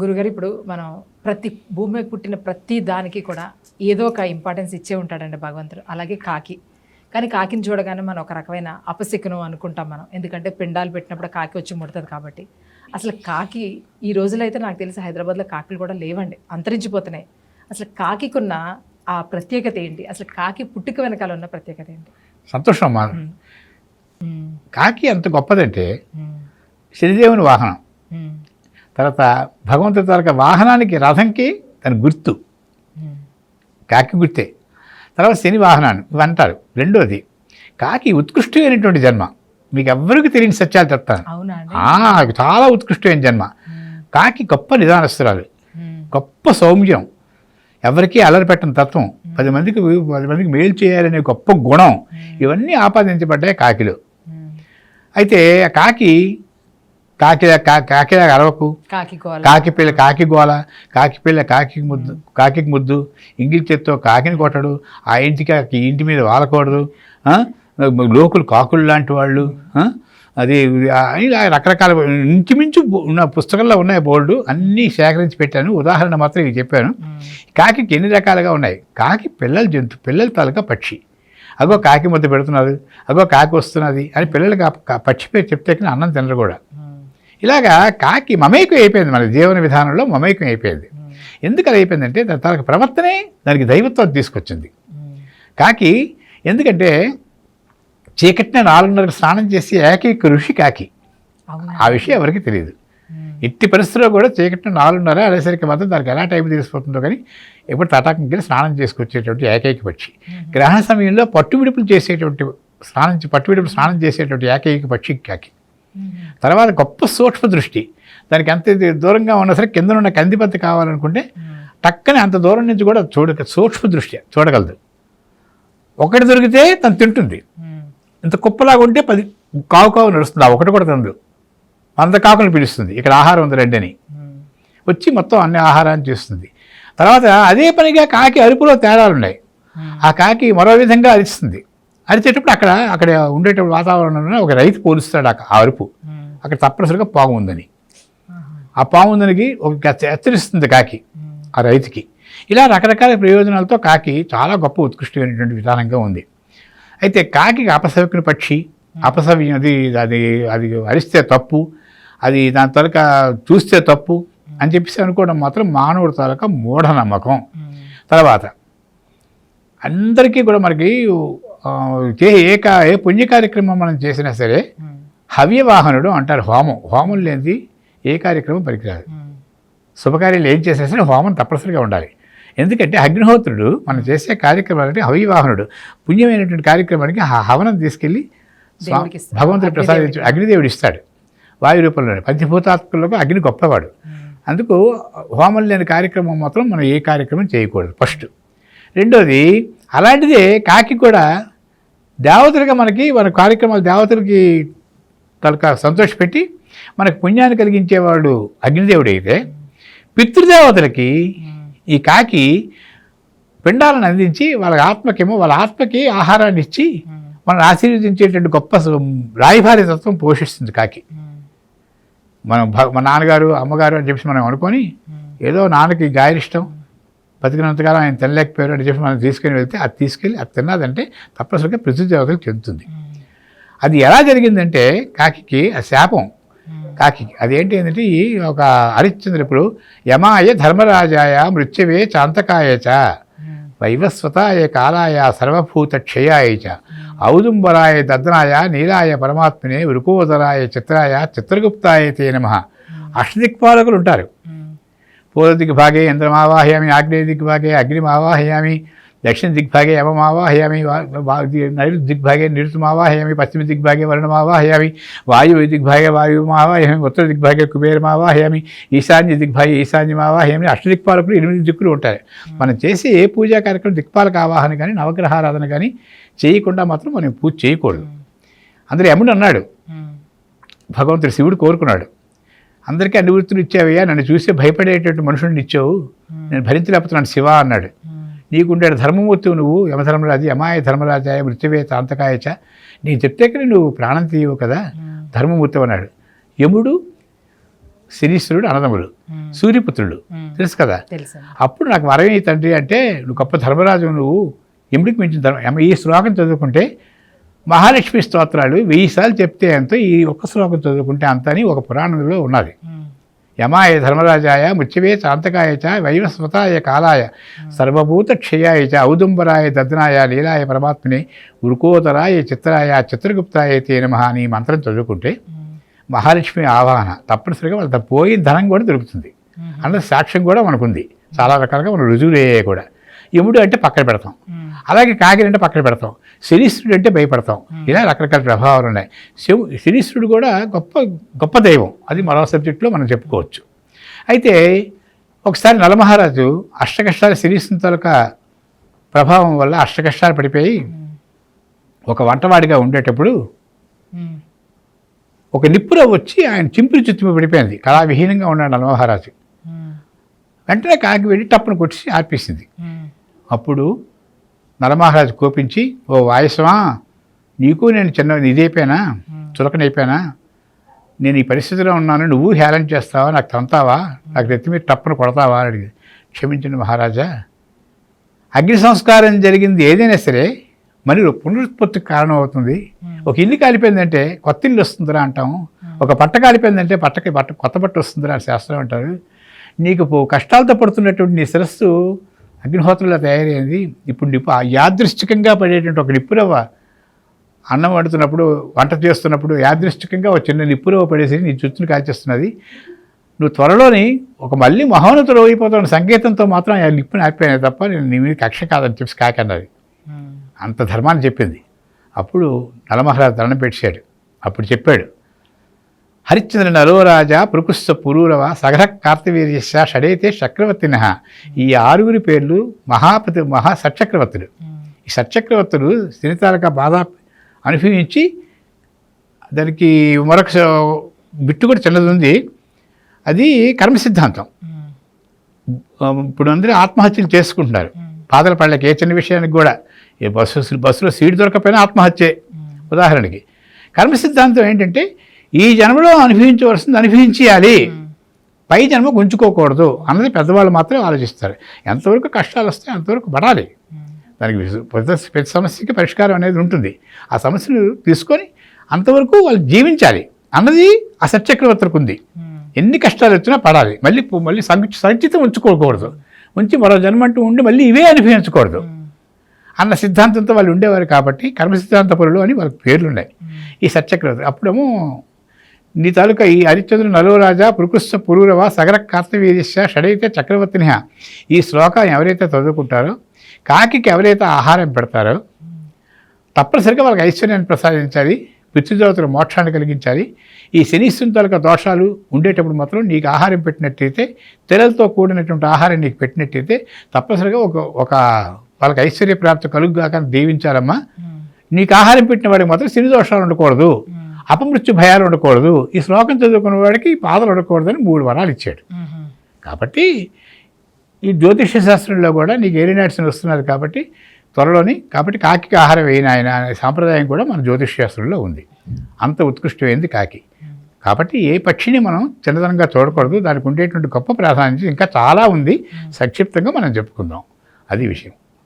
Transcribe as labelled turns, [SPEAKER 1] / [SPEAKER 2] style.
[SPEAKER 1] గురుగారు ఇప్పుడు మనం ప్రతి భూమి పుట్టిన ప్రతి దానికి కూడా ఏదో ఒక ఇంపార్టెన్స్ ఇచ్చే ఉంటాడండి భగవంతుడు. అలాగే కాకి. కానీ కాకిని చూడగానే మనం ఒక రకమైన అపశకునం అనుకుంటాం మనం. ఎందుకంటే పిండాలు పెట్టినప్పుడు కాకి వచ్చి ముడుతుంది కాబట్టి. అసలు కాకి ఈ రోజులో అయితే నాకు తెలిసి హైదరాబాద్లో కాకులు కూడా లేవండి. అంతరించిపోతున్నాయి. అసలు కాకికున్న ఆ ప్రత్యేకత ఏంటి? అసలు కాకి పుట్టుక వెనకాల ఉన్న ప్రత్యేకత ఏంటి?
[SPEAKER 2] సంతోషం. కాకి ఎంత గొప్పదంటే. శనిదేవుని వాహనం. తర్వాత భగవంతుడి తాలూకా వాహనానికి రథంకి తన గుర్తు. కాకి గుర్తే. తర్వాత శని వాహనాన్ని ఇవి అంటారు. రెండోది కాకి ఉత్కృష్టమైనటువంటి జన్మ. మీకు ఎవ్వరికి తెలియని సత్యాలు చెప్తాను. చాలా ఉత్కృష్టమైన జన్మ. కాకి గొప్ప నిదానస్తురాలు. గొప్ప సౌమ్యం. ఎవరికీ అలరి పెట్టని తత్వం. పది మందికి పది మందికి మేలు చేయాలనే గొప్ప గుణం. ఇవన్నీ ఆపాదించబడ్డాయి కాకిలో. అయితే ఆ కాకి కాకిలా కా కాకిలా అరవకు.
[SPEAKER 1] కాకి
[SPEAKER 2] కాకి పిల్ల కాకి గోల కాకి పిల్ల కాకి ముద్దు కాకి ముద్దు. ఇంగిల్ చేత్తో కాకిని కొట్టడు. ఆ ఇంటికి ఇంటి మీద వాలకూడదు? లోకులు కాకులు లాంటి వాళ్ళు? అది రకరకాల ఇంచుమించు ఉన్న పుస్తకంలో ఉన్నాయి బోర్డు అన్నీ సేకరించి పెట్టాను. ఉదాహరణ మాత్రం ఇవి చెప్పాను. కాకికి ఎన్ని రకాలుగా ఉన్నాయి? కాకి పిల్లల జంతు పిల్లల తాలూకా పక్షి. అగో కాకి ముద్ద పెడుతున్నది. అగో కాకి వస్తున్నది అని పిల్లలకి పక్షి పేరు చెప్తే అన్నం తినరు కూడా. ఇలాగా కాకి మమైకం అయిపోయింది మన జీవన విధానంలో మమైకం అయిపోయింది. ఎందుకు అది అయిపోయిందంటే తాలూకు ప్రవర్తనే దానికి దైవత్వం తీసుకొచ్చింది. కాకి ఎందుకంటే చీకటిన నాలుగున్నరకు స్నానం చేసి ఏకైక ఋషి కాకి ఆ విషయం ఎవరికి తెలియదు. ఎట్టి పరిస్థితుల్లో కూడా చీకటిన నాలుగున్నర అనేసరికి మాత్రం దానికి ఎలా టైం తెలిసిపోతుందో కానీ ఎప్పుడు తటాకం వెళ్ళి స్నానం చేసుకొచ్చేటువంటి ఏకైక పక్షి గ్రహణ సమయంలో పట్టు విడుపులు చేసేటువంటి స్నానం పట్టు విడుపులు స్నానం చేసేటువంటి ఏకైక పక్షి కాకి. తర్వాత గొప్ప సూక్ష్మ దృష్టి. దానికి ఎంత దూరంగా ఉన్నా సరే కింద ఉన్న కందిపత్తి కావాలనుకుంటే. టక్కనే అంత దూరం నుంచి కూడా చూడ సూక్ష్మ దృష్టి చూడగలదు. ఒకటి దొరికితే తను తింటుంది. ఇంత కుప్పలాగా ఉంటే పది కావు కావు నడుస్తుంది. ఆ ఒకటి కూడా తినదు. వంద కాకులను పిలుస్తుంది. ఇక్కడ ఆహారం ఉంది రండి అని. వచ్చి మొత్తం అన్ని ఆహారాన్ని చేస్తుంది. తర్వాత అదే పనిగా కాకి అరుపులో తేడాలు ఉన్నాయి
[SPEAKER 1] మ్మ్.
[SPEAKER 2] ఆ కాకి మరో విధంగా అరిస్తుంది. అరిచేటప్పుడు అక్కడ అక్కడ ఉండేటప్పుడు వాతావరణంలో ఒక రైతు పోలుస్తాడు ఆ ఆ అరుపు. అక్కడ తప్పనిసరిగా పాము ఉందని. ఆ పాము ఉందనికి ఒక హెచ్చ- హెచ్చరిస్తుంది కాకి. ఆ రైతుకి ఇలా రకరకాల ప్రయోజనాలతో కాకి చాలా గొప్ప ఉత్కృష్టమైనటువంటి విధానంగా ఉంది అయితే కాకి అపసవ్యకుని పక్షి అపసవ్యం అది అది అది అరిస్తే తప్పు అది దాని తొలక చూస్తే తప్పు అని చెప్పేసి అనుకోవడం మాత్రం మానవుడి తాలూకా మూఢనమ్మకం
[SPEAKER 1] మ్మ్.
[SPEAKER 2] తర్వాత అందరికీ కూడా మనకి ఆ, ఏ కా ఏ పుణ్య కార్యక్రమం మనం చేసినా సరే. హవ్యవాహనుడు అంటారు హోమం. హోమం లేనిది ఏ కార్యక్రమం పనికిరాదు.
[SPEAKER 1] మ్మ్.
[SPEAKER 2] శుభకార్యాలు ఏం చేసినా సరే హోమం తప్పనిసరిగా ఉండాలి. ఎందుకంటే అగ్నిహోత్రుడు మనం చేసే కార్యక్రమాలకి హవివాహనుడు పుణ్యమైనటువంటి కార్యక్రమానికి ఆ హవనం తీసుకెళ్ళి. భగవంతుడు ప్రసాదించు అగ్నిదేవుడు ఇస్తాడు. వాయు రూపంలో పంచభూతాత్మకులకు అగ్ని గొప్పవాడు. అందుకు హోమం లేని కార్యక్రమం మాత్రం మనం ఏ కార్యక్రమం చేయకూడదు ఫస్ట్. రెండోది అలాంటిదే కాకి కూడా దేవతలుగా మనకి మన కార్యక్రమాలు దేవతలకి తలక సంతోషపెట్టి మనకు పుణ్యాన్ని కలిగించేవాడు అగ్నిదేవుడు అయితే పితృదేవతలకి ఈ కాకి పిండాలను అందించి వాళ్ళ ఆత్మకేమో వాళ్ళ ఆత్మకి ఆహారాన్ని ఇచ్చి మనల్ని ఆశీర్వదించేటువంటి గొప్ప స- రాయభారి తత్వం పోషిస్తుంది కాకి. మనం భ- మా నాన్నగారు అమ్మగారు అని చెప్పి మనం అనుకొని ఏదో నాన్నకి గాయనిష్టం బతికినంతకాలం ఆయన తినలేకపోయారు అని చెప్పి మనం తీసుకుని వెళ్తే అది తీసుకెళ్ళి అది తిన్నదంటే తప్పనిసరిగా పృథ్వీదేవతలకు చెందుతుంది. అది ఎలా జరిగిందంటే కాకి ఆ శాపం. కాకి అదేంటి ఏంటంటే ఈ ఒక హరిశ్చంద్రుడు యమాయ ధర్మరాజాయ మృత్యవే చాంతకాయచ చ వైవస్వతాయ కాలాయ సర్వభూత క్షయాయ చ ఔదుంబరాయ దద్నాయ నీలాయ పరమాత్మనే వృకోదరాయ చిత్రాయ చిత్రగుప్తాయ తే నమ. అష్టదిక్పాలకులు ఉంటారు.
[SPEAKER 1] మ్మ్.
[SPEAKER 2] పూర్వ దిగ్భాగే ఇంద్రమావాహయామి ఆగ్నేయ దిగ్భాగే అగ్నిమావాహయామి దక్షిణ దిగ్భాగే యమమావాహయామి నైరుతి దిగ్భాగే నిరుతమావాహయామి పశ్చిమ దిగ్భాగే వరుణమావాహయామి వాయువు దిగ్భాగే వాయుమావాహయామి ఉత్తర దిగ్భాగే కుబేరమావాహయామి ఈశాన్య దిగ్భాగే ఈశాన్యమావాహయామి అష్టదిక్పాలకులు ఎనిమిది దిక్కులు ఉంటాయి మనం చేసే ఏ పూజా కార్యక్రమం దిక్పాలక ఆవాహన కానీ నవగ్రహారాధన కానీ చేయకుండా మాత్రం మనం పూజ చేయకూడదు అందులో యముడు అన్నాడు. భగవంతుడు శివుడు కోరుకున్నాడు అందరికీ అన్ని వృత్తులు ఇచ్చావయ్యా నన్ను చూసి భయపడేటటువంటి మనుషుడిని ఇచ్చావు. నేను భరించలేకపోతున్నాను శివ అన్నాడు. నీకుండే ధర్మమూర్తివు నువ్వు యమధర్మరాజు యమాయ ధర్మరాజాయ మృత్యువే తాంతకాయచ. నేను చెప్తే కానీ నువ్వు ప్రాణం తీయవు కదా
[SPEAKER 1] మ్మ్.
[SPEAKER 2] ధర్మమూర్తి అన్నాడు. యముడు శనీశ్వరుడు
[SPEAKER 1] మ్మ్.
[SPEAKER 2] సూర్యపుత్రుడు. తెలుసు కదా? అప్పుడు నాకు వరం ఏ తండ్రి అంటే నువ్వు గొప్ప ధర్మరాజు నువ్వు. ఎముడికి మించిన ధర్మ ఈ శ్లోకం చదువుకుంటే మహాలక్ష్మి స్తోత్రాలు వెయ్యి సార్లు చెప్తే ఎంతో ఈ ఒక్క శ్లోకం చదువుకుంటే అంత అని ఒక పురాణంలో ఉన్నది. యమాయ ధర్మరాజాయ ముచ్చవే చాంతకాయ చ వైవస్వతాయ కాలాయ సర్వభూత క్షయాయ చ ఔదుంబరాయ దద్నాయ లీలాయ పరమాత్మని ఉరుకోదరాయ చిత్రాయ చిత్రగుప్తాయ తే నమః అని మంత్రం చదువుకుంటే. మహాలక్ష్మి ఆవాహన తప్పనిసరిగా వాళ్ళ పోయిన ధనం కూడా దొరుకుతుంది
[SPEAKER 1] మ్మ్.
[SPEAKER 2] అన్న సాక్ష్యం కూడా మనకుంది చాలా రకాలుగా మనం రుజువులు అయ్యాయి కూడా యముడు అంటే పక్కన పెడతాం. అలాగే కాకిని అంటే పక్కన పెడతాం. శనీశ్వరుడు అంటే భయపడతాం. ఇలా రకరకాల ప్రభావాలు ఉన్నాయి. శివు శనీశ్వరుడు కూడా గొప్ప గొప్ప దైవం. అది మరో సబ్జెక్టులో మనం చెప్పుకోవచ్చు. అయితే ఒకసారి నలమహారాజు అష్టకష్టాలు శనీశ్వరుని తాలూకా ప్రభావం వల్ల అష్టకష్టాలు పడిపోయి. ఒక వంటవాడిగా ఉండేటప్పుడు. ఒక నిప్పుర వచ్చి ఆయన చింపులు చుత్తు పడిపోయింది. కళావిహీనంగా ఉన్నాడు నలమహారాజు. వెంటనే కాకి వెళ్ళి టప్పును కొట్టి ఆర్పేసింది. అప్పుడు నలమహారాజు కోపించి ఓ వాయసమా నీకు నేను చిన్న ఇదైపోయానా చులకనైపోయానా? నేను ఈ పరిస్థితిలో ఉన్నాను నువ్వు హేళన చేస్తావా? నాకు తంతావా? నాకు నెత్తి మీద టప్పును కొడతావా? అని అడిగింది. క్షమించండి మహారాజా అగ్ని సంస్కారం జరిగింది ఏదైనా సరే మరి పునరుత్పత్తికి కారణం అవుతుంది ఒక ఇల్లు కాలిపోయిందంటే కొత్త ఇల్లు వస్తుందిరా అంటాం. ఒక పట్ట కాలిపోయిందంటే పట్టకి బట్ట కొత్త బట్ట వస్తుందిరా అని శాస్త్రం అంటారు. నీకు కష్టాలతో పడుతున్నటువంటి నీ శిరస్సు అగ్నిహోత్రంలో తయారైంది ఇప్పుడు నిప్పు ఆ యాదృశ్చికంగా పడేటువంటి ఒక నిప్పురవ్వ అన్నం వండుతున్నప్పుడు వంట చేస్తున్నప్పుడు యాదృశ్చికంగా ఒక చిన్న నిప్పురవ్వ పడేసి నీ చుట్టూను కాల్చేస్తున్నది. నువ్వు త్వరలోని ఒక మళ్ళీ మహోన్నతుడు అయిపోతున్న సంకేతంతో మాత్రం ఆ నిప్పుని ఆపాను తప్ప నేను నీ మీద కక్ష కాదని చెప్పి కాకి అన్నది
[SPEAKER 1] మ్మ్.
[SPEAKER 2] అంత ధర్మాన్ని చెప్పింది. అప్పుడు నలమహారాజు దండం పెట్టాడు అప్పుడు చెప్పాడు హరిశ్చంద్ర నరోరాజా పురుకుస్త పురూరవ సగర కార్తవీర్యశ షడైతే చక్రవర్తిన ఈ ఆరుగురి పేర్లు మహాపతి మహా సచక్రవర్తులు. ఈ సచక్రవర్తులు స్థిరతాలక బాధ అనుభవించి దానికి మరొక బిట్టు కూడా చిన్నది ఉంది అది కర్మ సిద్ధాంతం ఇప్పుడు అందరూ ఆత్మహత్యలు చేసుకుంటున్నారు. పాదల పళ్ళకి ఏ చిన్న విషయానికి కూడా ఏ బస్సు బస్సులో సీట్ దొరకపోయినా ఆత్మహత్యే. ఉదాహరణకి కర్మ సిద్ధాంతం ఏంటంటే ఈ జన్మలో అనుభవించవలసింది అనుభవించాలి పై జన్మ గుంజుకోకూడదు అన్నది పెద్దవాళ్ళు మాత్రమే ఆలోచిస్తారు. ఎంతవరకు కష్టాలు వస్తే అంతవరకు పడాలి. దానికి ప్రతి సమస్యకి పరిష్కారం అనేది ఉంటుంది. ఆ సమస్యను తీసుకొని అంతవరకు వాళ్ళు జీవించాలి అన్నది ఆ సత్యక్రవర్తలకు ఉంది. ఎన్ని కష్టాలు వచ్చినా పడాలి. మళ్ళీ మళ్ళీ సంచి సంచితం ఉంచుకోకూడదు. ఉంచి మరో జన్మ అంటూ ఉండి మళ్ళీ ఇవే అనుభవించకూడదు. అన్న సిద్ధాంతంతో వాళ్ళు ఉండేవారు కాబట్టి కర్మ సిద్ధాంత పరులు అని వాళ్ళకి పేర్లు ఉన్నాయి ఈ సత్యక్రవర్తి అప్పుడేమో నీ తాలూకా ఈ హరిశ్చంద్ర నలోరాజా పురుకుస్త పురూరవ సగర కార్తవీర్యశ షడైతే చక్రవర్తిని ఈ శ్లోకం ఎవరైతే చదువుకుంటారో కాకికి ఎవరైతే ఆహారం పెడతారో తప్పనిసరిగా వాళ్ళకి ఐశ్వర్యాన్ని ప్రసాదించాలి పితృదేవతలు మోక్షాన్ని కలిగించాలి ఈ శనీశ్వరుని తాలూకా దోషాలు ఉండేటప్పుడు మాత్రం నీకు ఆహారం పెట్టినట్టయితే తెరలతో కూడినటువంటి ఆహారం నీకు పెట్టినట్టయితే తప్పనిసరిగా ఒక ఒక వాళ్ళకి ఐశ్వర్య ప్రాప్తి కలుగుగాక దీవించాలమ్మా
[SPEAKER 1] మ్మ్.
[SPEAKER 2] నీకు ఆహారం పెట్టిన వాడికి మాత్రం శని దోషాలు ఉండకూడదు. అపమృత్యు భయాలు ఉండకూడదు. ఈ శ్లోకం చదువుకున్న వాడికి పాదలు ఉండకూడదని మూడు వరాలు ఇచ్చాడు. కాబట్టి ఈ జ్యోతిష్య శాస్త్రంలో కూడా నీకు ఏలినాట్స్ వస్తున్నది కాబట్టి త్వరలోని కాబట్టి కాకి ఆహారం వేయని ఆయన అనే సాంప్రదాయం కూడా మన జ్యోతిష్ శాస్త్రంలో ఉంది. అంత ఉత్కృష్టమైంది కాకి. కాబట్టి ఏ పక్షిని మనం చిన్నతనంగా చూడకూడదు. దానికి ఉండేటువంటి గొప్ప ప్రాధాన్యత ఇంకా చాలా ఉంది. సంక్షిప్తంగా మనం చెప్పుకుందాం. అది విషయం.